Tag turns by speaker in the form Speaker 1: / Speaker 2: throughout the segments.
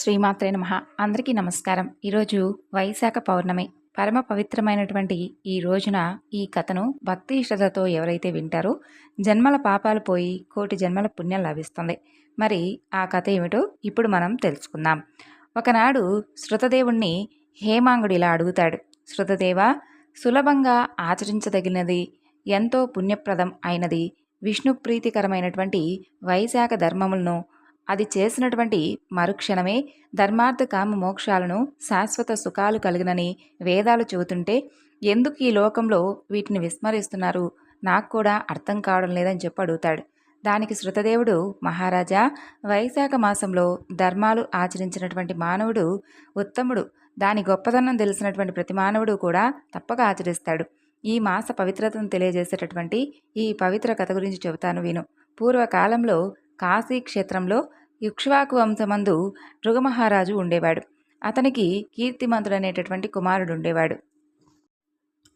Speaker 1: శ్రీమాత్రే నమ. అందరికీ నమస్కారం. ఈరోజు వైశాఖ పౌర్ణమి. పరమ పవిత్రమైనటువంటి ఈ రోజున ఈ కథను భక్తి శ్రద్ధతో ఎవరైతే వింటారో జన్మల పాపాలు పోయి కోటి జన్మల పుణ్యం లభిస్తుంది. మరి ఆ కథ ఏమిటో ఇప్పుడు మనం తెలుసుకుందాం. ఒకనాడు శృతదేవుణ్ణి హేమాంగుడు ఇలా అడుగుతాడు. శృతదేవ సులభంగా ఆచరించదగినది ఎంతో పుణ్యప్రదం అయినది విష్ణు ప్రీతికరమైనటువంటి వైశాఖ ధర్మములను అది చేసినటువంటి మరుక్షణమే ధర్మార్థ కామ మోక్షాలను శాశ్వత సుఖాలు కలిగినని వేదాలు చెబుతుంటే ఎందుకు ఈ లోకంలో వీటిని విస్మరిస్తున్నారు? నాకు కూడా అర్థం కావడం లేదని చెప్పి అడుగుతాడు. దానికి శృతదేవుడు మహారాజా వైశాఖ మాసంలో ధర్మాలు ఆచరించినటువంటి మానవుడు ఉత్తముడు. దాని గొప్పదనం తెలిసినటువంటి ప్రతి మానవుడు కూడా తప్పక ఆచరిస్తాడు. ఈ మాస పవిత్రతను తెలియజేసేటటువంటి ఈ పవిత్ర కథ గురించి చెబుతాను విను. పూర్వకాలంలో కాశీ క్షేత్రంలో ఇక్ష్వాకు వంశమందు మృగమహారాజు ఉండేవాడు. అతనికి కీర్తిమంతుడు అనేటటువంటి కుమారుడు ఉండేవాడు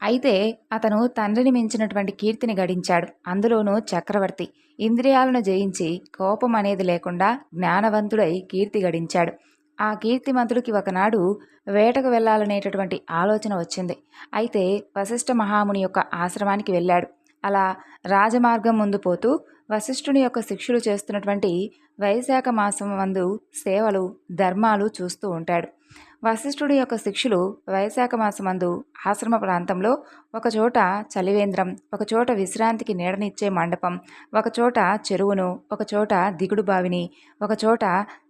Speaker 1: అయితే అతను తండ్రిని మించినటువంటి కీర్తిని గడించాడు. అందులోనూ చక్రవర్తి ఇంద్రియాలను జయించి కోపం అనేది లేకుండా జ్ఞానవంతుడై కీర్తి గడించాడు. ఆ కీర్తిమంతుడికి ఒకనాడు వేటకు వెళ్ళాలనేటటువంటి ఆలోచన వచ్చింది. అయితే వశిష్ఠ మహాముని యొక్క ఆశ్రమానికి వెళ్ళాడు. అలా రాజమార్గం ముందు పోతూ వశిష్ఠుని యొక్క శిష్యులు చేస్తున్నటువంటి వైశాఖ మాసం మందు సేవలు ధర్మాలు చూస్తూ ఉంటాడు. వశిష్ఠుడి యొక్క శిష్యులు వైశాఖ మాసమందు ఆశ్రమ ప్రాంతంలో ఒకచోట చలివేంద్రం ఒకచోట విశ్రాంతికి నీడనిచ్చే మండపం ఒకచోట చెరువును ఒకచోట దిగుడు బావిని ఒకచోట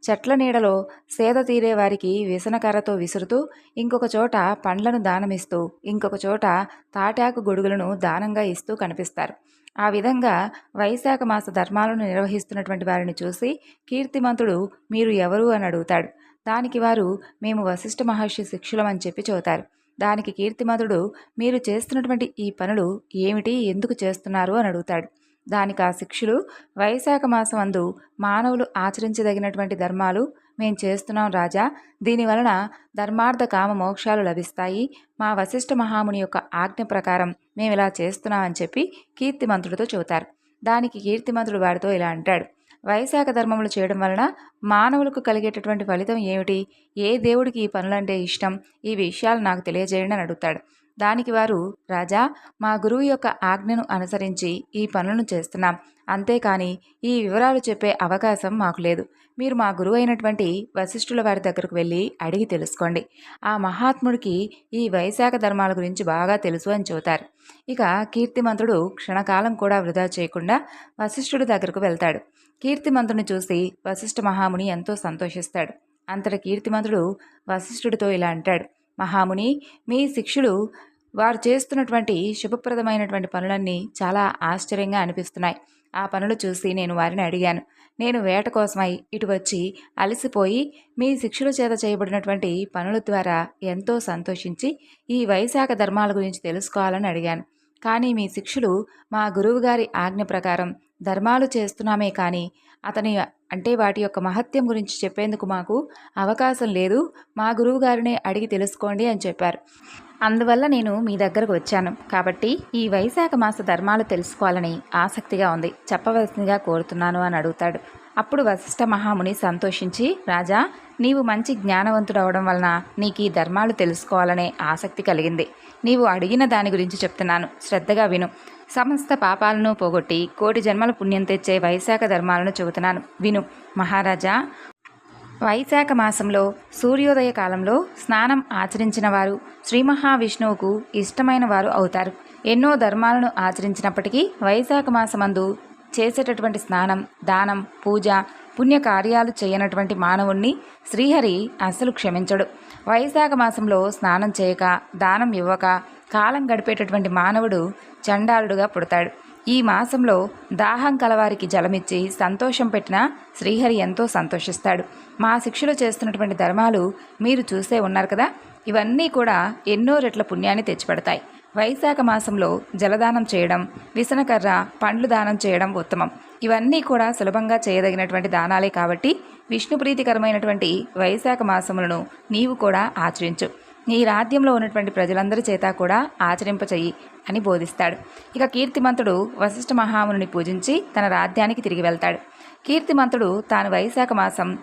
Speaker 1: చెట్ల నీడలో సేద తీరే వారికి విసనకర్రతో విసురుతూ ఇంకొక చోట పండ్లను దానమిస్తూ ఇంకొక చోట తాటాకు గొడుగులను దానంగా ఇస్తూ కనిపిస్తారు. ఆ విధంగా వైశాఖ మాస ధర్మాలను నిర్వహిస్తున్నటువంటి వారిని చూసి కీర్తిమంతుడు మీరు ఎవరు? అని అడుగుతాడు. దానికి వారు మేము వశిష్ఠ మహర్షి శిక్షులమని చెప్పి చెబుతారు. దానికి కీర్తిమంతుడు మీరు చేస్తున్నటువంటి ఈ పనులు ఏమిటి? ఎందుకు చేస్తున్నారు? అని అడుగుతాడు. దానికి ఆ శిక్షులు వైశాఖ మాసం అందు మానవులు ఆచరించదగినటువంటి ధర్మాలు మేం చేస్తున్నాం రాజా. దీనివలన ధర్మార్థ కామ మోక్షాలు లభిస్తాయి. మా వశిష్ఠ మహాముని యొక్క ఆజ్ఞ ప్రకారం మేము ఇలా చేస్తున్నామని చెప్పి కీర్తిమంతుడితో చెబుతారు. దానికి కీర్తిమంతుడు వారితో ఇలా అంటాడు. వైశాఖ ధర్మములు చేయడం వలన మానవులకు కలిగేటటువంటి ఫలితం ఏమిటి? ఏ దేవుడికి ఈ పనులంటే ఇష్టం? ఈ విషయాలు నాకు తెలియజేయండి అని అడుగుతాడు. దానికి వారు రాజా మా గురువు యొక్క ఆజ్ఞను అనుసరించి ఈ పనులను చేస్తున్నాం. అంతేకాని ఈ వివరాలు చెప్పే అవకాశం మాకు లేదు. మీరు మా గురువు అయినటువంటి వశిష్ఠుల వారి దగ్గరకు వెళ్ళి అడిగి తెలుసుకోండి. ఆ మహాత్ముడికి ఈ వైశాఖ ధర్మాల గురించి బాగా తెలుసు అని చెబుతారు. ఇక కీర్తిమంతుడు క్షణకాలం కూడా వృధా చేయకుండా వశిష్ఠుడి దగ్గరకు వెళ్తాడు. కీర్తిమంతుడిని చూసి వశిష్ఠ మహాముని ఎంతో సంతోషిస్తాడు. అంతటి కీర్తిమంతుడు వశిష్ఠుడితో ఇలా అంటాడు. మహాముని మీ శిష్యులు వారు చేస్తున్నటువంటి శుభప్రదమైనటువంటి పనులన్నీ చాలా ఆశ్చర్యంగా అనిపిస్తున్నాయి. ఆ పనులు చూసి నేను వారిని అడిగాను. నేను వేట కోసమై ఇటు వచ్చి అలసిపోయి మీ శిక్షుల చేత చేయబడినటువంటి పనుల ద్వారా ఎంతో సంతోషించి ఈ వైశాఖ ధర్మాల గురించి తెలుసుకోవాలని అడిగాను. కానీ మీ శిక్షులు మా గురువుగారి ఆజ్ఞ ప్రకారం ధర్మాలు చేస్తున్నామే కానీ అతని అంటే వాటి యొక్క మహత్యం గురించి చెప్పేందుకు మాకు అవకాశం లేదు. మా గురువు గారినే అడిగి తెలుసుకోండి అని చెప్పారు. అందువల్ల నేను మీ దగ్గరకు వచ్చాను. కాబట్టి ఈ వైశాఖ మాస ధర్మాలు తెలుసుకోవాలని ఆసక్తిగా ఉంది. చెప్పవలసిందిగా కోరుతున్నాను అని అడుగుతాడు. అప్పుడు వశిష్ఠ మహాముని సంతోషించి రాజా నీవు మంచి జ్ఞానవంతుడవడం వలన నీకు ఈ ధర్మాలు తెలుసుకోవాలనే ఆసక్తి కలిగింది. నీవు అడిగిన దాని గురించి చెప్తున్నాను. శ్రద్ధగా విను. సమస్త పాపాలను పోగొట్టి కోటి జన్మల పుణ్యం తెచ్చే వైశాఖ ధర్మాలను చెబుతున్నాను. విను. మహారాజా వైశాఖ మాసంలో సూర్యోదయ కాలంలో స్నానం ఆచరించిన వారు శ్రీ మహావిష్ణువుకు ఇష్టమైన వారు అవుతారు. ఎన్నో ధర్మాలను ఆచరించినప్పటికీ వైశాఖ మాసమందు చేసేటటువంటి స్నానం దానం పూజ పుణ్యకార్యాలు చేయనటువంటి మానవుణ్ణి శ్రీహరి అసలు క్షమించడు. వైశాఖ మాసంలో స్నానం చేయక దానం ఇవ్వక కాలం గడిపేటటువంటి మానవుడు చండాలుడుగా పుడతాడు. ఈ మాసంలో దాహం కలవారికి జలమిచ్చి సంతోషం పెట్టిన శ్రీహరి ఎంతో సంతోషిస్తాడు. మా శిక్షలు చేస్తున్నటువంటి ధర్మాలు మీరు చూసే ఉన్నారు కదా? ఇవన్నీ కూడా ఎన్నో రెట్ల పుణ్యాన్ని తెచ్చిపెడతాయి. వైశాఖ మాసంలో జలదానం చేయడం విసనకర్ర పండ్లు దానం చేయడం ఉత్తమం. ఇవన్నీ కూడా సులభంగా చేయదగినటువంటి దానాలే కాబట్టి విష్ణు ప్రీతికరమైనటువంటి వైశాఖ మాసములను నీవు కూడా ఆచరించు. నీ రాజ్యంలో ఉన్నటువంటి ప్రజలందరి చేత కూడా ఆచరింపచెయ్యి అని బోధిస్తాడు. ఇక కీర్తిమంతుడు వశిష్ఠ మహాముని పూజించి తన రాజ్యానికి తిరిగి వెళ్తాడు. కీర్తిమంతుడు తాను వైశాఖ మాసం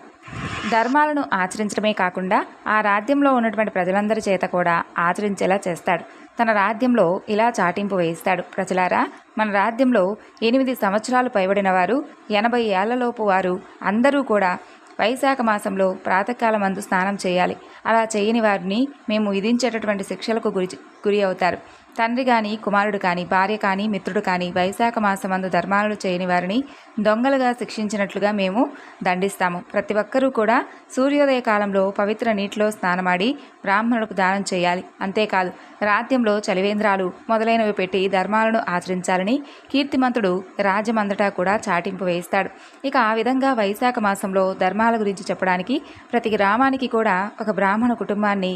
Speaker 1: ధర్మాలను ఆచరించడమే కాకుండా ఆ రాజ్యంలో ఉన్నటువంటి ప్రజలందరి చేత కూడా ఆచరించేలా చేస్తాడు. తన రాజ్యంలో ఇలా చాటింపు వేయిస్తాడు. ప్రజలారా మన రాజ్యంలో ఎనిమిది సంవత్సరాలు పైబడిన వారు ఎనభై ఏళ్ళలోపు వారు అందరూ కూడా వైశాఖ మాసంలో ప్రాతకాలమందు స్నానం చేయాలి. అలా చేయని వారిని మేము విధించేటటువంటి శిక్షలకు గురి గురి అవుతారు. తండ్రి కానీ కుమారుడు కానీ భార్య కానీ మిత్రుడు కానీ వైశాఖ మాసమందు ధర్మాలను చేయని వారిని దొంగలుగా శిక్షించినట్లుగా మేము దండిస్తాము. ప్రతి ఒక్కరూ కూడా సూర్యోదయ కాలంలో పవిత్ర నీటిలో స్నానమాడి బ్రాహ్మణులకు దానం చేయాలి. అంతేకాదు రాజ్యంలో చలివేంద్రాలు మొదలైనవి పెట్టి ధర్మాలను ఆచరించాలని కీర్తిమంతుడు రాజ్యమంతటా కూడా చాటింపు వేయిస్తాడు. ఇక ఆ విధంగా వైశాఖ మాసంలో ధర్మాల గురించి చెప్పడానికి ప్రతి గ్రామానికి కూడా ఒక బ్రాహ్మణ కుటుంబాన్ని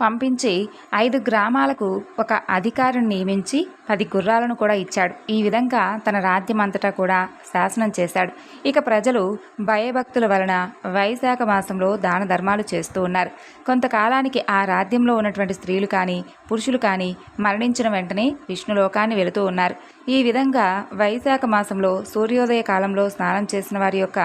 Speaker 1: పంపించి ఐదు గ్రామాలకు ఒక అధికారిని నియమించి పది గుర్రాలను కూడా ఇచ్చాడు. ఈ విధంగా తన రాజ్యం అంతటా కూడా శాసనం చేశాడు. ఇక ప్రజలు భయభక్తుల వలన వైశాఖ మాసంలో దాన ధర్మాలు చేస్తూ ఉన్నారు. కొంతకాలానికి ఆ రాజ్యంలో ఉన్నటువంటి స్త్రీలు కానీ పురుషులు కానీ మరణించిన వెంటనే విష్ణులోకాన్ని వెళుతూ ఉన్నారు. ఈ విధంగా వైశాఖ మాసంలో సూర్యోదయ కాలంలో స్నానం చేసిన వారి యొక్క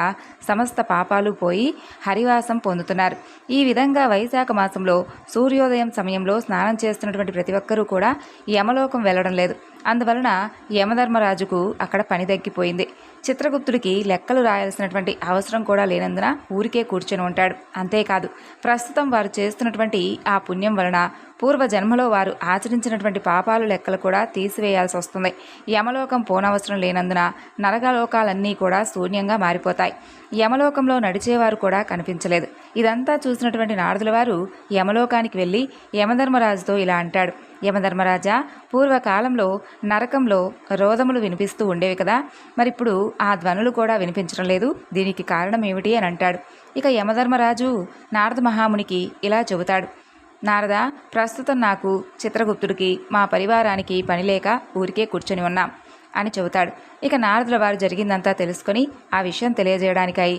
Speaker 1: సమస్త పాపాలు పోయి హరివాసం పొందుతున్నారు. ఈ విధంగా వైశాఖ మాసంలో సూర్యోదయం సమయంలో స్నానం చేస్తున్నటువంటి ప్రతి ఒక్కరూ కూడా యమలోకం వెళ్ళడం లేదు. అందువలన యమధర్మరాజుకు అక్కడ పని తగ్గిపోయింది చిత్రగుప్తుడికి లెక్కలు రాయాల్సినటువంటి అవసరం కూడా లేనందున ఊరికే కూర్చొని ఉంటాడు. అంతేకాదు ప్రస్తుతం వారు చేస్తున్నటువంటి ఆ పుణ్యం వలన పూర్వ జన్మలో వారు ఆచరించినటువంటి పాపాలు లెక్కలు కూడా తీసివేయాల్సి వస్తుంది. యమలోకం పోనవసరం లేనందున నరకలోకాలన్నీ కూడా శూన్యంగా మారిపోతాయి. యమలోకంలో నడిచేవారు కూడా కనిపించలేదు. ఇదంతా చూసినటువంటి నారదుల వారు యమలోకానికి వెళ్ళి యమధర్మరాజుతో ఇలా అంటాడు. యమధర్మరాజా పూర్వకాలంలో నరకంలో రోదములు వినిపిస్తూ ఉండేవి కదా. మరిప్పుడు ఆ ధ్వనులు కూడా వినిపించడం లేదు. దీనికి కారణం ఏమిటి అని అంటాడు. ఇక యమధర్మరాజు నారద మహామునికి ఇలా చెబుతాడు. నారద ప్రస్తుతం నాకు చిత్రగుప్తుడికి మా పరివారానికి పని లేక ఊరికే కూర్చొని ఉన్నాం అని చెబుతాడు. ఇక నారదుల వారు జరిగిందంతా తెలుసుకొని ఆ విషయం తెలియజేయడానికై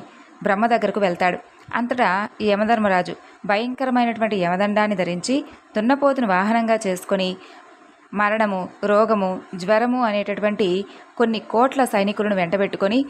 Speaker 1: బ్రహ్మ దగ్గరకు వెళ్తాడు. అంతటా యమధర్మరాజు భయంకరమైనటువంటి యమదండాన్ని ధరించి దున్నపోతును వాహనంగా చేసుకొని మరణము రోగము జ్వరము అనేటటువంటి కొన్ని కోట్ల సైనికులను వెంటబెట్టుకొని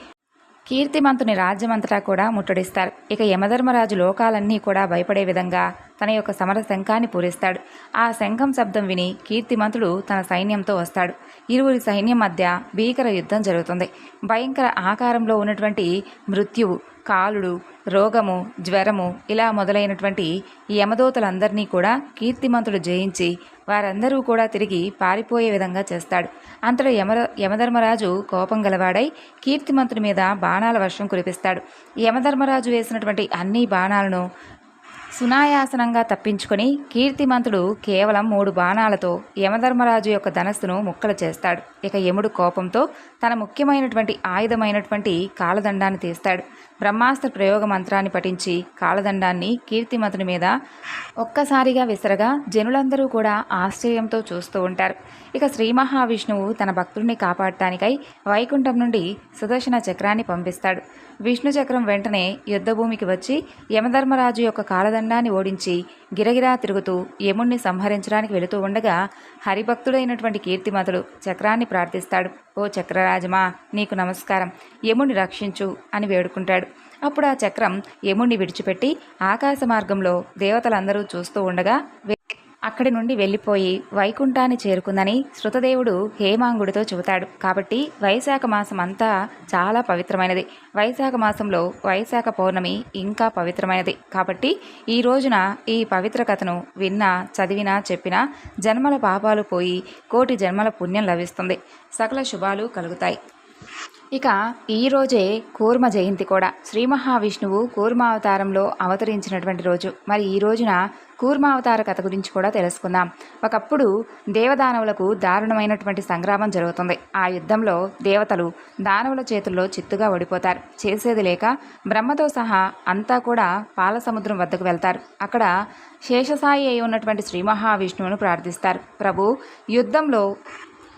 Speaker 1: కీర్తిమంతుని రాజ్యమంతటా కూడా ముట్టడిస్తారు. ఇక యమధర్మరాజు లోకాలన్నీ కూడా భయపడే విధంగా తన యొక్క సమర శంఖాన్ని పూరిస్తాడు. ఆ శంఖం శబ్దం విని కీర్తిమంతుడు తన సైన్యంతో వస్తాడు. ఇరువురి సైన్యం మధ్య భీకర యుద్ధం జరుగుతుంది. భయంకర ఆకారంలో ఉన్నటువంటి మృత్యువు కాలుడు రోగము జ్వరము ఇలా మొదలైనటువంటి యమదూతలందరినీ కూడా కీర్తిమంతుడు జయించి వారందరూ కూడా తిరిగి పారిపోయే విధంగా చేస్తాడు. అంతలో యమర యమధర్మరాజు కోపం గలవాడై కీర్తిమంతుడి మీద బాణాల వర్షం కురిపిస్తాడు. యమధర్మరాజు వేసినటువంటి అన్ని బాణాలను సునాయాసనంగా తప్పించుకొని కీర్తిమంతుడు కేవలం మూడు బాణాలతో యమధర్మరాజు యొక్క ధనస్సును ముక్కలు చేస్తాడు. ఇక యముడు కోపంతో తన ముఖ్యమైనటువంటి ఆయుధమైనటువంటి కాలదండాన్ని తీస్తాడు. బ్రహ్మాస్త్ర ప్రయోగ మంత్రాన్ని పఠించి కాలదండాన్ని కీర్తిమంతుని మీద ఒక్కసారిగా విసరగా జనులందరూ కూడా ఆశ్చర్యంతో చూస్తూ ఉంటారు. ఇక శ్రీ మహావిష్ణువు తన భక్తుడిని కాపాడటానికై వైకుంఠం నుండి సుదర్శన చక్రాన్ని పంపిస్తాడు. విష్ణు చక్రం వెంటనే యుద్ధభూమికి వచ్చి యమధర్మరాజు యొక్క కాలదండాన్ని ఓడించి గిరగిరా తిరుగుతూ యముణ్ణి సంహరించడానికి వెళుతూ ఉండగా హరిభక్తుడైనటువంటి కీర్తిమతుడు చక్రాన్ని ప్రార్థిస్తాడు. ఓ చక్రరాజమా నీకు నమస్కారం. యముణ్ణి రక్షించు అని వేడుకుంటాడు. అప్పుడు ఆ చక్రం యముణ్ణి విడిచిపెట్టి ఆకాశ మార్గంలో దేవతలందరూ చూస్తూ ఉండగా అక్కడి నుండి వెళ్ళిపోయి వైకుంఠాన్ని చేరుకుందని శృతదేవుడు హేమాంగుడితో చెబుతాడు. కాబట్టి వైశాఖ మాసం అంతా చాలా పవిత్రమైనది. వైశాఖ మాసంలో వైశాఖ పౌర్ణమి ఇంకా పవిత్రమైనది. కాబట్టి ఈ రోజున ఈ పవిత్ర కథను విన్నా చదివినా చెప్పినా జన్మల పాపాలు పోయి కోటి జన్మల పుణ్యం లభిస్తుంది. సకల శుభాలు కలుగుతాయి. ఇక ఈ రోజే కూర్మ జయంతి కూడా. శ్రీ మహావిష్ణువు కూర్మావతారంలో అవతరించినటువంటి రోజు. మరి ఈ రోజున కూర్మావతార కథ గురించి కూడా తెలుసుకుందాం. ఒకప్పుడు దేవదానవులకు దారుణమైనటువంటి సంగ్రామం జరుగుతుంది. ఆ యుద్ధంలో దేవతలు దానవుల చేతుల్లో చిత్తుగా ఓడిపోతారు. చేసేది లేక బ్రహ్మతో సహా అంతా కూడా పాల సముద్రం వద్దకు వెళ్తారు. అక్కడ శేషసాయి అయి ఉన్నటువంటి శ్రీ మహావిష్ణువును ప్రార్థిస్తారు. ప్రభు యుద్ధంలో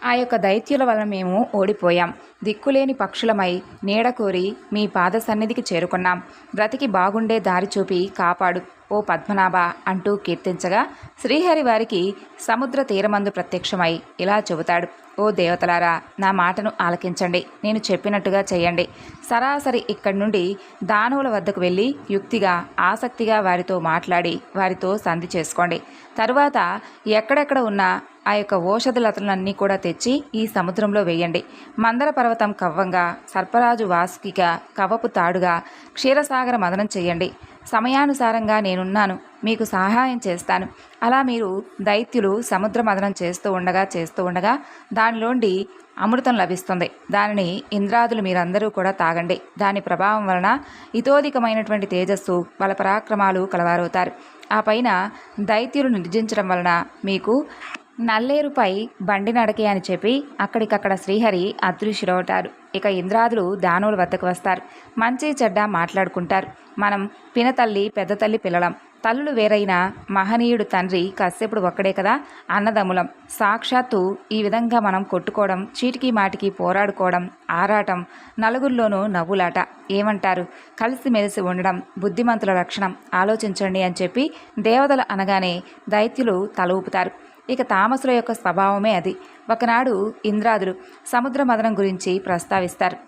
Speaker 1: ఆ యొక్క దైత్యుల వలన మేము ఓడిపోయాం. దిక్కులేని పక్షులమై నీడ కోరి మీ పాద సన్నిధికి చేరుకున్నాం. బ్రతికి బాగుండే దారి చూపి కాపాడు. ఓ పద్మనాభ అంటూ కీర్తించగా శ్రీహరి వారికి సముద్ర తీరమందు ప్రత్యక్షమై ఇలా చెబుతాడు ఓ దేవతలారా నా మాటను ఆలకించండి నేను చెప్పినట్టుగా చేయండి సరాసరి ఇక్కడి నుండి దానవుల వద్దకు వెళ్ళి యుక్తిగా ఆసక్తిగా వారితో మాట్లాడి వారితో సంధి చేసుకోండి. తరువాత ఎక్కడెక్కడ ఉన్న ఆ యొక్క ఓషధలతలన్నీ కూడా తెచ్చి ఈ సముద్రంలో వేయండి. మందర పర్వతం కవ్వంగా సర్పరాజు వాసుకిగా కవపు తాడుగా క్షీరసాగర మదనం చేయండి సమయానుసారంగా నేనున్నాను. మీకు సహాయం చేస్తాను. అలా మీరు దైత్యులు సముద్ర మదనం చేస్తూ ఉండగా చేస్తూ ఉండగా దానిలోండి అమృతం లభిస్తుంది. దానిని ఇంద్రాదులు మీరందరూ కూడా తాగండి. దాని ప్రభావం వలన ఇతోధికమైనటువంటి తేజస్సు వాళ్ళ పరాక్రమాలు కలవారవుతారు. ఆ పైన దైత్యులు నిర్జించడం వలన మీకు నల్లేరుపై బండి నడకే అని చెప్పి అక్కడికక్కడ శ్రీహరి అదృశ్యుడవుతారు ఇక ఇంద్రాదులు దానుల వద్దకు వస్తారు. మంచి చెడ్డ మాట్లాడుకుంటారు. మనం పినతల్లి పెద్ద తల్లి పిల్లలం. తల్లులు వేరైన మహనీయుడు తండ్రి కశ్యపుడు ఒక్కడే కదా? అన్నదమ్ములం. సాక్షాత్తు ఈ విధంగా మనం కొట్టుకోవడం చీటికి మాటికి పోరాడుకోవడం ఆరాటం నలుగురిలోనూ నవ్వులాట. ఏమంటారు? కలిసిమెలిసి ఉండడం బుద్ధిమంతుల లక్షణం ఆలోచించండి అని చెప్పి దేవతలు అనగానే దైత్యులు తల ఊపుతారు. ఇక తామసుల యొక్క స్వభావమే అది. ఒకనాడు ఇంద్రాదులు సముద్ర మదనం గురించి ప్రస్తావిస్తారు.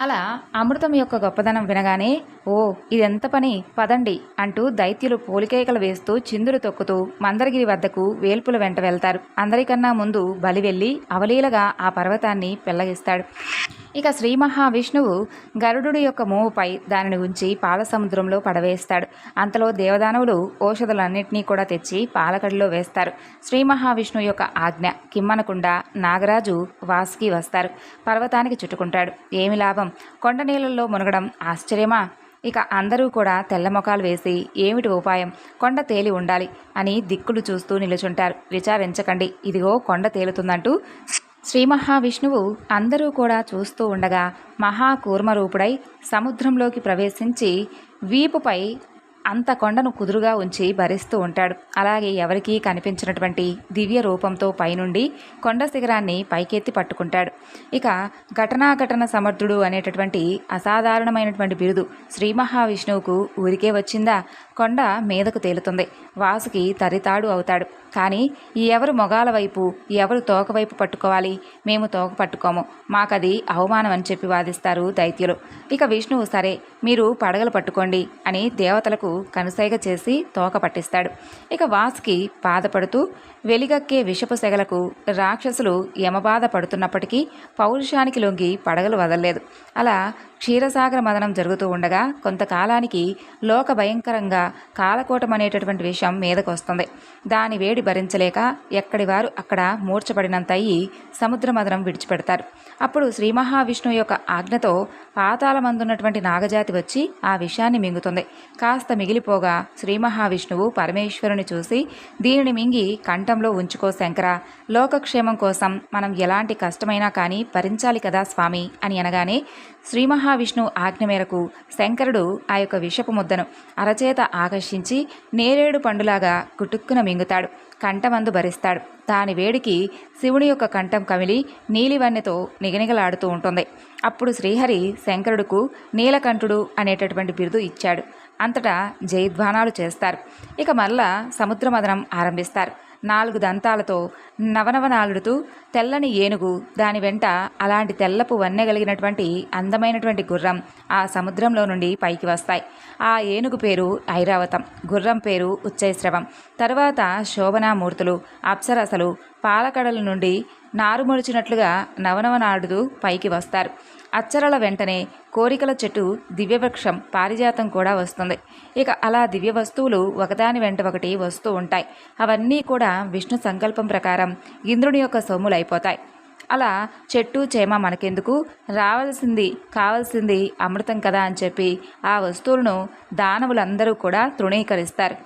Speaker 1: అలా అమృతం యొక్క గొప్పదనం వినగానే ఓ ఇదెంత పని? పదండి అంటూ దైత్యులు పోలికేకలు వేస్తూ చిందులు తొక్కుతూ మందరగిరి వద్దకు వేల్పుల వెంట వెళ్తారు. అందరికన్నా ముందు బలి వెళ్ళి అవలీలగా ఆ పర్వతాన్ని పెళ్ళగిస్తాడు. ఇక శ్రీ మహావిష్ణువు గరుడు యొక్క మూవుపై దానిని ఉంచి పాలసముద్రంలో పడవేస్తాడు. అంతలో దేవదానవులు ఔషధులన్నింటినీ కూడా తెచ్చి పాలకడిలో వేస్తారు. శ్రీ మహావిష్ణువు యొక్క ఆజ్ఞ కిమ్మనకుండా నాగరాజు వాసుకి వస్తారు. పర్వతానికి చుట్టుకుంటాడు. ఏమి లాభం? కొండ నీళ్ళల్లో మునగడం ఆశ్చర్యమా? ఇక అందరూ కూడా తెల్ల మొఖాలు వేసి ఏమిటి ఉపాయం? కొండ తేలి ఉండాలి అని దిక్కులు చూస్తూ నిలుచుంటారు. విచారించకండి. ఇదిగో కొండ తేలుతుందంటూ శ్రీ మహావిష్ణువు అందరూ కూడా చూస్తూ ఉండగా మహాకూర్మరూపుడై సముద్రంలోకి ప్రవేశించి వీపుపై అంత కొండను కుదురుగా ఉంచి భరిస్తూ ఉంటాడు. అలాగే ఎవరికీ కనిపించినటువంటి దివ్య రూపంతో పైనుండి కొండ శిఖరాన్ని పైకెత్తి పట్టుకుంటాడు. ఇక ఘటనాఘటన సమర్థుడు అనేటటువంటి అసాధారణమైనటువంటి బిరుదు శ్రీ మహావిష్ణువుకు ఊరికే వచ్చిందా? కొండ మీదకు తేలుతుంది. వాసుకి తరితాడు అవుతాడు. కానీ ఎవరు మొగాల వైపు ఎవరు తోక వైపు పట్టుకోవాలి? మేము తోక పట్టుకోము. మాకది అవమానం అని చెప్పి వాదిస్తారు దైత్యులు. ఇక విష్ణువు సరే మీరు పడగలు పట్టుకోండి అని దేవతలకు కనుసైగ చేసి తోక పట్టిస్తాడు. ఇక వాసుకి బాధపడుతూ వెలిగక్కే విషపు సెగలకు రాక్షసులు యమబాధ పడుతున్నప్పటికీ పౌరుషానికి లొంగి పడగలు వదలలేదు. అలా క్షీరసాగర మదనం జరుగుతూ ఉండగా కొంతకాలానికి లోక భయంకరంగా కాలకోటం అనేటటువంటి విషయం మీదకు వస్తుంది దాని వేడి భరించలేక ఎక్కడి వారు అక్కడ మూర్చబడినంత అయ్యి సముద్ర మదనం విడిచిపెడతారు. అప్పుడు శ్రీ మహావిష్ణువు యొక్క ఆజ్ఞతో పాతాళమందున్నటువంటి నాగజాతి వచ్చి ఆ విషయాన్ని మింగుతుంది. కాస్త మిగిలిపోగా శ్రీ మహావిష్ణువు పరమేశ్వరుని చూసి దీనిని మింగి కంఠంలో ఉంచుకో శంకర లోకక్షేమం కోసం మనం ఎలాంటి కష్టమైనా కానీ భరించాలి కదా స్వామి అని అనగానే శ్రీ మహావిష్ణువు ఆజ్ఞ మేరకు శంకరుడు ఆ యొక్క విషపు ముద్దను అరచేత ఆకర్షించి నేరేడు పండులాగా కుటుక్కున మింగుతాడు కంఠమందు భరిస్తాడు. దాని వేడికి శివుని యొక్క కంఠం కమిలి నీలివన్నెతో నిగనిగలాడుతూ ఉంటుంది. అప్పుడు శ్రీహరి శంకరుడుకు నీలకంఠుడు అనేటటువంటి బిరుదు ఇచ్చాడు. అంతటా జయధ్వానాలు చేస్తారు. ఇక మళ్ళా సముద్రమదనం ఆరంభిస్తారు. నాలుగు దంతాలతో నవనవనాలుడుతూ తెల్లని ఏనుగు దాని వెంట అలాంటి తెల్లపు వన్నెగలిగినటువంటి అందమైనటువంటి గుర్రం ఆ సముద్రంలో నుండి పైకి వస్తాయి. ఆ ఏనుగు పేరు ఐరావతం గుర్రం పేరు ఉచ్చైశ్రవం తరువాత శోభనామూర్తులు అప్సరసలు పాలకడల నుండి నారుమొలిచినట్లుగా నవనవనాడుతూ పైకి వస్తారు. అచ్చరల వెంటనే కోరికల చెట్టు దివ్యవృక్షం పారిజాతం కూడా వస్తుంది. ఇక అలా దివ్య వస్తువులు ఒకదాని వెంట ఒకటి వస్తూ ఉంటాయి. అవన్నీ కూడా విష్ణు సంకల్పం ప్రకారం ఇంద్రుని యొక్క సొమ్ములు అయిపోతాయి అలా చెట్టు చేమ మనకెందుకు? రావాల్సింది కావాల్సింది అమృతం కదా అని చెప్పి ఆ వస్తువులను దానవులందరూ కూడా తృణీకరిస్తారు.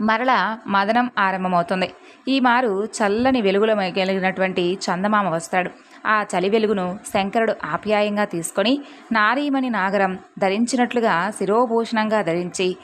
Speaker 1: మరలా మదనం ఆరంభమవుతుంది. ఈ మారు చల్లని వెలుగుల కలిగినటువంటి చందమామ వస్తాడు. ఆ చలి వెలుగును శంకరుడు ఆప్యాయంగా తీసుకొని నారీమణి నాగరం ధరించినట్లుగా శిరోభూషణంగా ధరించి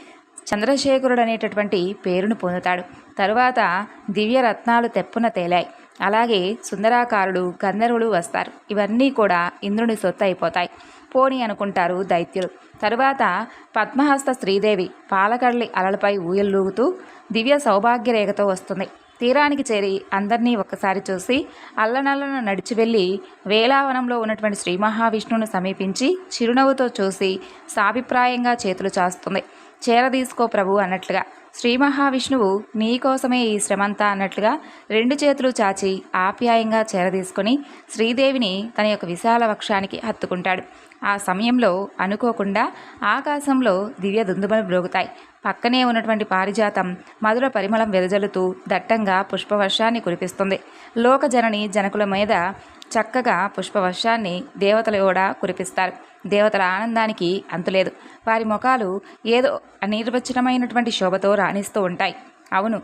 Speaker 1: చంద్రశేఖరుడు అనేటటువంటి పేరును పొందుతాడు. తరువాత దివ్యరత్నాలు తెప్పున తేలాయి. అలాగే సుందరాకారుడు గంధర్వులు వస్తారు. ఇవన్నీ కూడా ఇంద్రుని సొత్తు అయిపోతాయి పోని అనుకుంటారు దైత్యులు. తరువాత పద్మహస్త శ్రీదేవి పాలకడలి అలలపై ఊయలూగుతూ దివ్య సౌభాగ్య రేఖతో వస్తుంది. తీరానికి చేరి అందరినీ ఒక్కసారి చూసి అల్లనల్లను నడిచి వెళ్ళి వేలావనంలో ఉన్నటువంటి శ్రీ మహావిష్ణువును సమీపించి చిరునవ్వుతో చూసి సాభిప్రాయంగా చేతులు చాస్తుంది. చేరదీసుకో ప్రభు అన్నట్లుగా. శ్రీ మహావిష్ణువు నీకోసమే ఈ శ్రమంతా అన్నట్లుగా రెండు చేతులు చాచి ఆప్యాయంగా చేరదీసుకొని శ్రీదేవిని తన యొక్క విశాల వక్షానికి హత్తుకుంటాడు. ఆ సమయంలో అనుకోకుండా ఆకాశంలో దివ్య దుందుమలు బ్రోగుతాయి పక్కనే ఉన్నటువంటి పారిజాతం మధుర పరిమళం వెదజల్లుతూ దట్టంగా పుష్పవర్షాన్ని కురిపిస్తుంది. లోకజనని జనకుల మీద చక్కగా పుష్పవర్షాన్ని దేవతలు కూడా కురిపిస్తారు. దేవతల ఆనందానికి అంతులేదు. వారి ముఖాలు ఏదో అనిర్వచనమైనటువంటి శోభతో రాణిస్తూ ఉంటాయి. అవును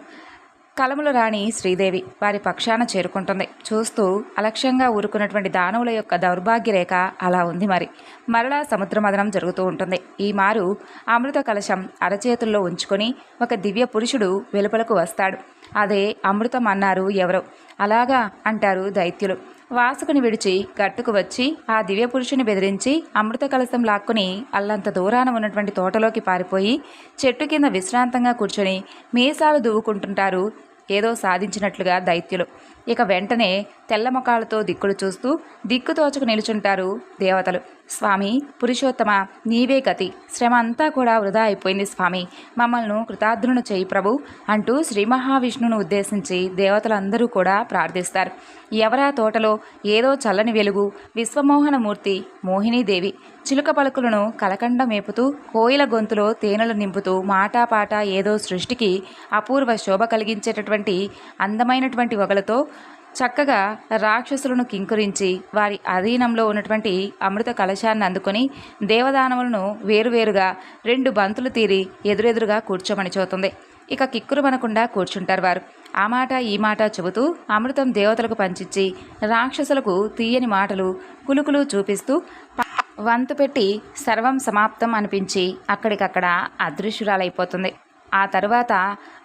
Speaker 1: కలముల రాణి శ్రీదేవి వారి పక్షాన చేరుకుంటుంది. చూస్తూ అలక్ష్యంగా ఊరుకున్నటువంటి దానవుల యొక్క దౌర్భాగ్యరేఖ అలా ఉంది మరి. మరలా సముద్రమదనం జరుగుతూ ఉంటుంది. ఈ మారు అమృత కలశం అరచేతుల్లో ఉంచుకొని ఒక దివ్య పురుషుడు వెలుపలకు వస్తాడు. అదే అమృతం అన్నారు ఎవరో. అలాగా అంటారు దైత్యులు. వాసుకుని విడిచి గట్టుకు వచ్చి ఆ దివ్య పురుషుని బెదిరించి అమృత కలసం లాక్కుని అల్లంత దూరాన ఉన్నటువంటి తోటలోకి పారిపోయి చెట్టు కింద విశ్రాంతంగా కూర్చొని మీసాలు దువ్వుకుంటుంటారు ఏదో సాధించినట్లుగా దైత్యులు. ఇక వెంటనే తెల్ల ముఖాలతో దిక్కులు చూస్తూ దిక్కుతోచకు నిలుచుంటారు దేవతలు. స్వామి పురుషోత్తమ నీవే గతి. శ్రమ అంతా కూడా వృధా అయిపోయింది స్వామి. మమ్మల్ని కృతార్థులను చేయి ప్రభు అంటూ శ్రీ మహావిష్ణువును ఉద్దేశించి దేవతలందరూ కూడా ప్రార్థిస్తారు. ఎవరా తోటలో ఏదో చల్లని వెలుగు విశ్వమోహనమూర్తి మోహినీదేవి చిలుక పలుకులను కలకండ మేపుతూ కోయిల గొంతులో తేనెలు నింపుతూ మాటాపాట ఏదో సృష్టికి అపూర్వ శోభ కలిగించేటటువంటి అందమైనటువంటి వగలతో చక్కగా రాక్షసులను కింకురించి వారి అధీనంలో ఉన్నటువంటి అమృత కలశాన్ని అందుకొని దేవదానవులను వేరువేరుగా రెండు బంతులు తీరి ఎదురెదురుగా కూర్చోమని చూతుంది ఇక కిక్కురుమనకుండా కూర్చుంటారు వారు. ఆ మాట ఈ మాట చెబుతూ అమృతం దేవతలకు పంచిచ్చి రాక్షసులకు తీయని మాటలు కులుకులు చూపిస్తూ వంతు పెట్టి సర్వం సమాప్తం అనిపించి అక్కడికక్కడ అదృశ్యురాలైపోతుంది. ఆ తరువాత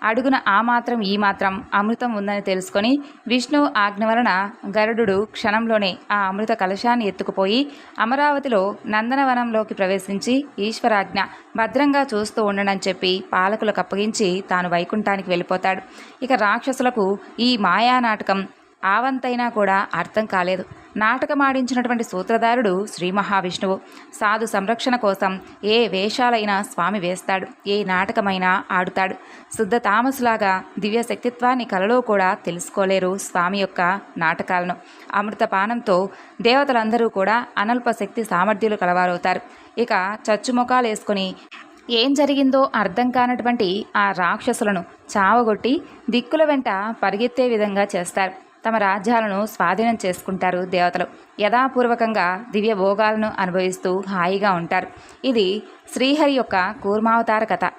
Speaker 1: అడుగున ఆ మాత్రం ఈ మాత్రం అమృతం ఉందని తెలుసుకొని విష్ణు ఆజ్ఞ వలన గరుడు క్షణంలోనే ఆ అమృత కలశాన్ని ఎత్తుకుపోయి అమరావతిలో నందనవనంలోకి ప్రవేశించి ఈశ్వరాజ్ఞ భద్రంగా చూస్తూ ఉండనని చెప్పి పాలకులకు అప్పగించి తాను వైకుంఠానికి వెళ్ళిపోతాడు. ఇక రాక్షసులకు ఈ మాయా నాటకం ఆవంతైనా కూడా అర్థం కాలేదు. నాటకమాడించినటువంటి సూత్రధారుడు శ్రీ మహావిష్ణువు. సాధు సంరక్షణ కోసం ఏ వేషాలైనా స్వామి వేస్తాడు ఏ నాటకమైనా ఆడుతాడు. శుద్ధ తామసులాగా దివ్య శక్తిత్వాన్ని కలలో కూడా తెలుసుకోలేరు స్వామి యొక్క నాటకాలను. అమృతపానంతో దేవతలందరూ కూడా అనల్ప శక్తి సామర్థ్యులు కలవారవుతారు. ఇక చచ్చుముఖాలు వేసుకుని ఏం జరిగిందో అర్థం కానటువంటి ఆ రాక్షసులను చావగొట్టి దిక్కుల వెంట పరిగెత్తే విధంగా చేస్తారు. తమ రాజ్యాలను స్వాధీనం చేసుకుంటారు దేవతలు. యథాపూర్వకంగా దివ్య భోగాలను అనుభవిస్తూ హాయిగా ఉంటారు. ఇది శ్రీహరి యొక్క కూర్మావతార కథ.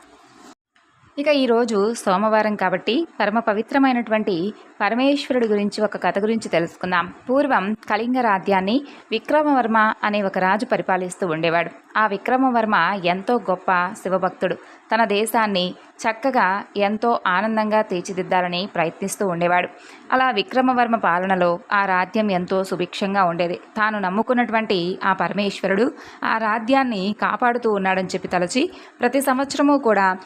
Speaker 1: ఇక ఈరోజు సోమవారం కాబట్టి పరమ పవిత్రమైనటువంటి పరమేశ్వరుడి గురించి ఒక కథ గురించి తెలుసుకుందాం. పూర్వం కళింగ రాజ్యాన్ని విక్రమవర్మ అనే ఒక రాజు పరిపాలిస్తూ ఉండేవాడు. ఆ విక్రమవర్మ ఎంతో గొప్ప శివభక్తుడు. తన దేశాన్ని చక్కగా ఎంతో ఆనందంగా తీర్చిదిద్దాలని ప్రయత్నిస్తూ ఉండేవాడు. అలా విక్రమవర్మ పాలనలో ఆ రాజ్యం ఎంతో సుభిక్షంగా ఉండేది. తాను నమ్ముకున్నటువంటి ఆ పరమేశ్వరుడు ఆ రాజ్యాన్ని కాపాడుతూ ఉన్నాడని చెప్పి తలచి ప్రతి సంవత్సరము కూడా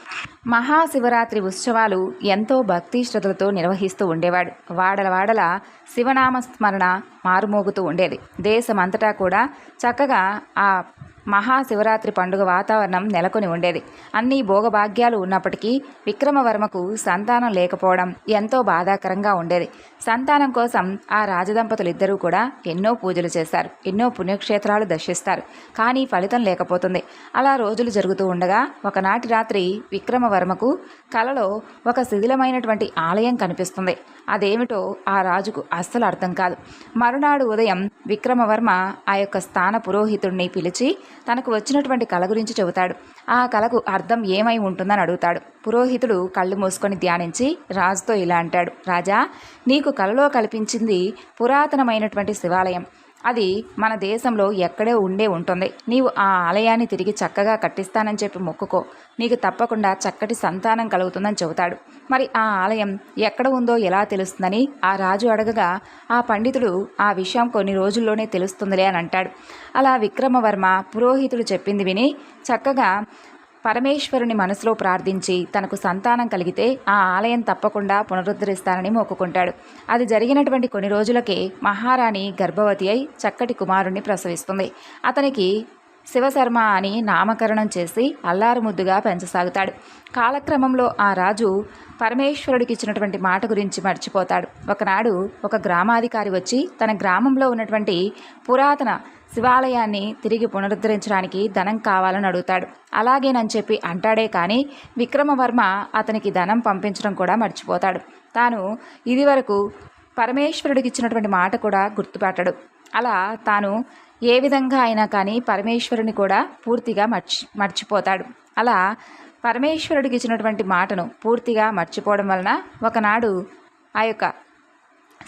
Speaker 1: మహాశివరాత్రి ఉత్సవాలు ఎంతో భక్తి శ్రద్ధలతో నిర్వహిస్తూ ఉండేవాడు. వాడల వాడల శివనామ స్మరణ మారుమోగుతూ ఉండేది. దేశమంతటా కూడా చక్కగా ఆ మహాశివరాత్రి పండుగ వాతావరణం నెలకొని ఉండేది. అన్ని భోగభాగ్యాలు ఉన్నప్పటికీ విక్రమవర్మకు సంతానం లేకపోవడం ఎంతో బాధాకరంగా ఉండేది. సంతానం కోసం ఆ రాజదంపతులు ఇద్దరూ కూడా ఎన్నో పూజలు చేశారు ఎన్నో పుణ్యక్షేత్రాలు దర్శిస్తారు. కానీ ఫలితం లేకపోతుంది. అలా రోజులు జరుగుతూ ఉండగా ఒకనాటి రాత్రి విక్రమవర్మకు కలలో ఒక శిథిలమైనటువంటి ఆలయం కనిపిస్తుంది. అదేమిటో ఆ రాజుకు అస్సలు అర్థం కాదు. మరునాడు ఉదయం విక్రమవర్మ ఆ యొక్క స్థాన పురోహితుడిని పిలిచి తనకు వచ్చినటువంటి కళ గురించి చెబుతాడు. ఆ కళకు అర్థం ఏమై ఉంటుందని అడుగుతాడు. పురోహితుడు కళ్ళు మూసుకొని ధ్యానించి రాజుతో ఇలా అంటాడు. రాజా నీకు కలలో కల్పించింది పురాతనమైనటువంటి శివాలయం. అది మన దేశంలో ఎక్కడే ఉండే ఉంటుంది. నీవు ఆ ఆలయాన్ని తిరిగి చక్కగా కట్టిస్తానని చెప్పి మొక్కుకో. నీకు తప్పకుండా చక్కటి సంతానం కలుగుతుందని చెబుతాడు. మరి ఆ ఆలయం ఎక్కడ ఉందో ఎలా తెలుస్తుందని ఆ రాజు అడగగా ఆ పండితుడు ఆ విషయం కొన్ని రోజుల్లోనే తెలుస్తుందిలే అని అంటాడు. అలా విక్రమవర్మ పురోహితుడు చెప్పింది విని చక్కగా పరమేశ్వరుని మనసులో ప్రార్థించి తనకు సంతానం కలిగితే ఆ ఆలయం తప్పకుండా పునరుద్ధరిస్తానని మొక్కుకుంటాడు. అది జరిగినటువంటి కొన్ని రోజులకే మహారాణి గర్భవతి అయి చక్కటి కుమారుణ్ణి ప్రసవిస్తుంది. అతనికి శివశర్మ అని నామకరణం చేసి అల్లారు ముద్దుగా పెంచసాగుతాడు. కాలక్రమంలో ఆ రాజు పరమేశ్వరుడికి ఇచ్చినటువంటి మాట గురించి మర్చిపోతాడు. ఒకనాడు ఒక గ్రామాధికారి వచ్చి తన గ్రామంలో ఉన్నటువంటి పురాతన శివాలయాన్ని తిరిగి పునరుద్ధరించడానికి ధనం కావాలని అడుగుతాడు. అలాగేనని చెప్పి అంటాడే కానీ విక్రమవర్మ అతనికి ధనం పంపించడం కూడా మర్చిపోతాడు. తాను ఇదివరకు పరమేశ్వరుడికి ఇచ్చినటువంటి మాట కూడా గుర్తుపెట్టడు. అలా తాను ఏ విధంగా అయినా కానీ పరమేశ్వరుని కూడా పూర్తిగా మర్చి మర్చిపోతాడు. అలా పరమేశ్వరుడికి ఇచ్చినటువంటి మాటను పూర్తిగా మర్చిపోవడం వలన ఒకనాడు ఆ యొక్క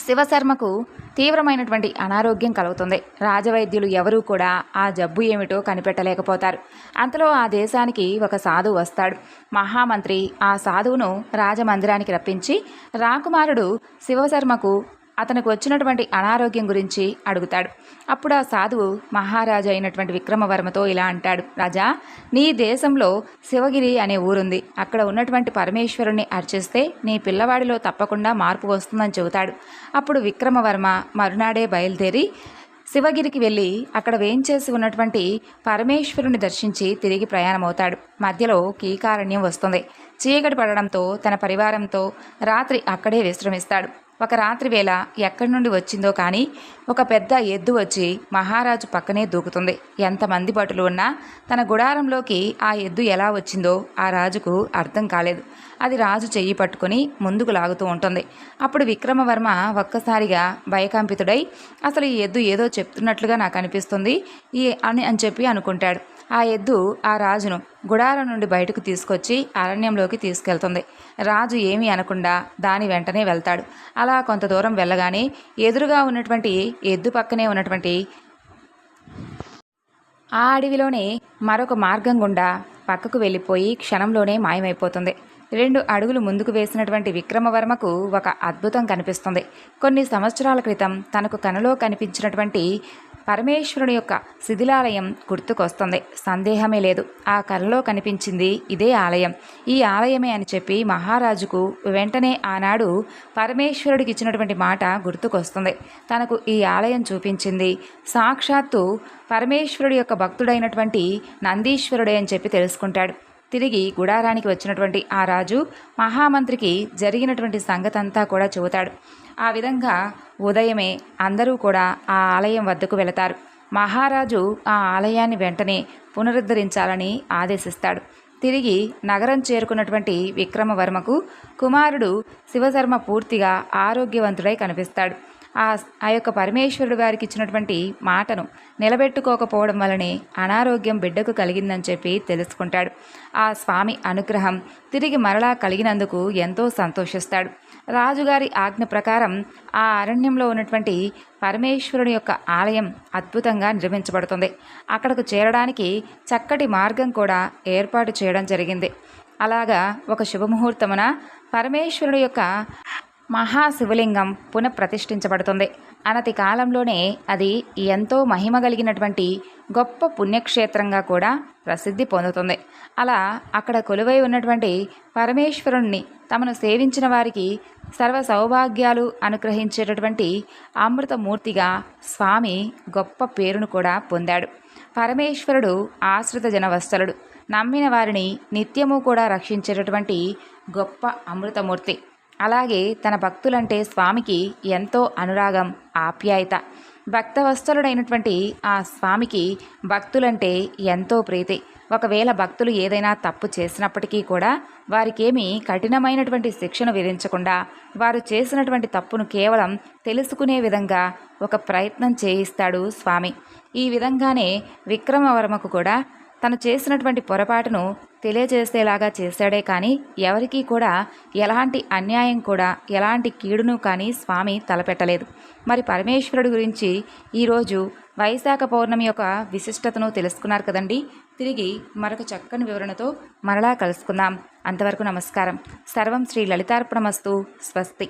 Speaker 1: శివశర్మకు తీవ్రమైనటువంటి అనారోగ్యం కలుగుతుంది. రాజవైద్యులు ఎవరూ కూడా ఆ జబ్బు ఏమిటో కనిపెట్టలేకపోతారు. అంతలో ఆ దేశానికి ఒక సాధువు వస్తాడు. మహామంత్రి ఆ సాధువును రాజమందిరానికి రప్పించి రాకుమారుడు శివశర్మకు అతనికి వచ్చినటువంటి అనారోగ్యం గురించి అడుగుతాడు. అప్పుడు ఆ సాధువు మహారాజు అయినటువంటి విక్రమవర్మతో ఇలా అంటాడు. రాజా నీ దేశంలో శివగిరి అనే ఊరుంది. అక్కడ ఉన్నటువంటి పరమేశ్వరుణ్ణి అర్చిస్తే నీ పిల్లవాడిలో తప్పకుండా మార్పు వస్తుందని చెబుతాడు. అప్పుడు విక్రమవర్మ మరునాడే బయలుదేరి శివగిరికి వెళ్ళి అక్కడ వేయించేసి ఉన్నటువంటి పరమేశ్వరుని దర్శించి తిరిగి ప్రయాణమవుతాడు. మధ్యలో కీకారణ్యం వస్తుంది. చీకటి పడడంతో తన పరివారంతో రాత్రి అక్కడే విశ్రమిస్తాడు. ఒక రాత్రి వేళ ఎక్కడి నుండి వచ్చిందో కానీ ఒక పెద్ద ఎద్దు వచ్చి మహారాజు పక్కనే దూకుతుంది. ఎంతమంది భటులు ఉన్నా తన గుడారంలోకి ఆ ఎద్దు ఎలా వచ్చిందో ఆ రాజుకు అర్థం కాలేదు. అది రాజు చెయ్యి పట్టుకుని ముందుకు లాగుతూ ఉంటుంది. అప్పుడు విక్రమవర్మ ఒక్కసారిగా భయకంపితుడై అసలు ఈ ఎద్దు ఏదో చెప్తున్నట్లుగా నాకు అనిపిస్తుంది. ఈ అని అని చెప్పి అనుకుంటాడు. ఆ ఎద్దు ఆ రాజును గుడారం నుండి బయటకు తీసుకొచ్చి అరణ్యంలోకి తీసుకెళ్తుంది. రాజు ఏమీ అనకుండా దాని వెంటనే వెళ్తాడు. అలా కొంత దూరం వెళ్ళగానే ఎదురుగా ఉన్నటువంటి ఎద్దు పక్కనే ఉన్నటువంటి ఆ అడవిలోనే మరొక మార్గం గుండా పక్కకు వెళ్ళిపోయి క్షణంలోనే మాయమైపోతుంది. రెండు అడుగులు ముందుకు వేసినటువంటి విక్రమవర్మకు ఒక అద్భుతం కనిపిస్తుంది. కొన్ని సంవత్సరాల క్రితం తనకు కనులో కనిపించినటువంటి పరమేశ్వరుని యొక్క శిథిలాలయం గుర్తుకొస్తుంది. సందేహమే లేదు. ఆ కలలో కనిపించింది ఇదే ఆలయం. ఈ ఆలయమే అని చెప్పి మహారాజుకు వెంటనే ఆనాడు పరమేశ్వరుడికి ఇచ్చినటువంటి మాట గుర్తుకొస్తుంది. తనకు ఈ ఆలయం చూపించింది. సాక్షాత్తు పరమేశ్వరుడి యొక్క భక్తుడైనటువంటి నందీశ్వరుడే అని చెప్పి తెలుసుకుంటాడు. తిరిగి గుడారానికి వచ్చినటువంటి ఆ రాజు మహామంత్రికి జరిగినటువంటి సంగతంతా కూడా చెబుతాడు. ఆ విధంగా ఉదయమే అందరూ కూడా ఆ ఆలయం వద్దకు వెళతారు. మహారాజు ఆ ఆలయాన్ని వెంటనే పునరుద్ధరించాలని ఆదేశిస్తాడు. తిరిగి నగరం చేరుకున్నటువంటి విక్రమవర్మకు కుమారుడు శివశర్మ పూర్తిగా ఆరోగ్యవంతుడై కనిపిస్తాడు. ఆ ఆ యొక్క పరమేశ్వరుడు వారికి ఇచ్చినటువంటి మాటను నిలబెట్టుకోకపోవడం వలనే అనారోగ్యం బిడ్డకు కలిగిందని చెప్పి తెలుసుకుంటాడు. ఆ స్వామి అనుగ్రహం తిరిగి మరలా కలిగినందుకు ఎంతో సంతోషిస్తాడు. రాజుగారి ఆజ్ఞ ప్రకారం ఆ అరణ్యంలో ఉన్నటువంటి పరమేశ్వరుని యొక్క ఆలయం అద్భుతంగా నిర్మించబడుతుంది. అక్కడకు చేరడానికి చక్కటి మార్గం కూడా ఏర్పాటు చేయడం జరిగింది. అలాగా ఒక శుభముహూర్తమున పరమేశ్వరుడు యొక్క మహాశివలింగం పునఃప్రతిష్ఠించబడుతుంది. అనతి కాలంలోనే అది ఎంతో మహిమ కలిగినటువంటి గొప్ప పుణ్యక్షేత్రంగా కూడా ప్రసిద్ధి పొందుతుంది. అలా అక్కడ కొలువై ఉన్నటువంటి పరమేశ్వరుణ్ణి తమను సేవించిన వారికి సర్వ సౌభాగ్యాలు అనుగ్రహించేటటువంటి అమృతమూర్తిగా స్వామి గొప్ప పేరును కూడా పొందాడు. పరమేశ్వరుడు ఆశ్రిత జనవత్సలుడు. నమ్మిన వారిని నిత్యము కూడా రక్షించేటటువంటి గొప్ప అమృతమూర్తి. అలాగే తన భక్తులంటే స్వామికి ఎంతో అనురాగం ఆప్యాయత. భక్తవత్సలుడైనటువంటి ఆ స్వామికి భక్తులంటే ఎంతో ప్రీతి. ఒకవేళ భక్తులు ఏదైనా తప్పు చేసినప్పటికీ కూడా వారికేమీ కఠినమైనటువంటి శిక్షను విధించకుండా వారు చేసినటువంటి తప్పును కేవలం తెలుసుకునే విధంగా ఒక ప్రయత్నం చేయిస్తాడు స్వామి. ఈ విధంగానే విక్రమవర్మకు కూడా తను చేసినటువంటి పొరపాటును తెలియజేసేలాగా చేశాడే కానీ ఎవరికీ కూడా ఎలాంటి అన్యాయం కూడా ఎలాంటి కీడును కానీ స్వామి తలపెట్టలేదు. మరి పరమేశ్వరుడు గురించి ఈరోజు వైశాఖ పౌర్ణమి యొక్క విశిష్టతను తెలుసుకున్నారు కదండి. తిరిగి మరొక చక్కని వివరణతో మరలా కలుసుకుందాం. అంతవరకు నమస్కారం. సర్వం శ్రీ లలితార్పణమస్తు. స్వస్తి.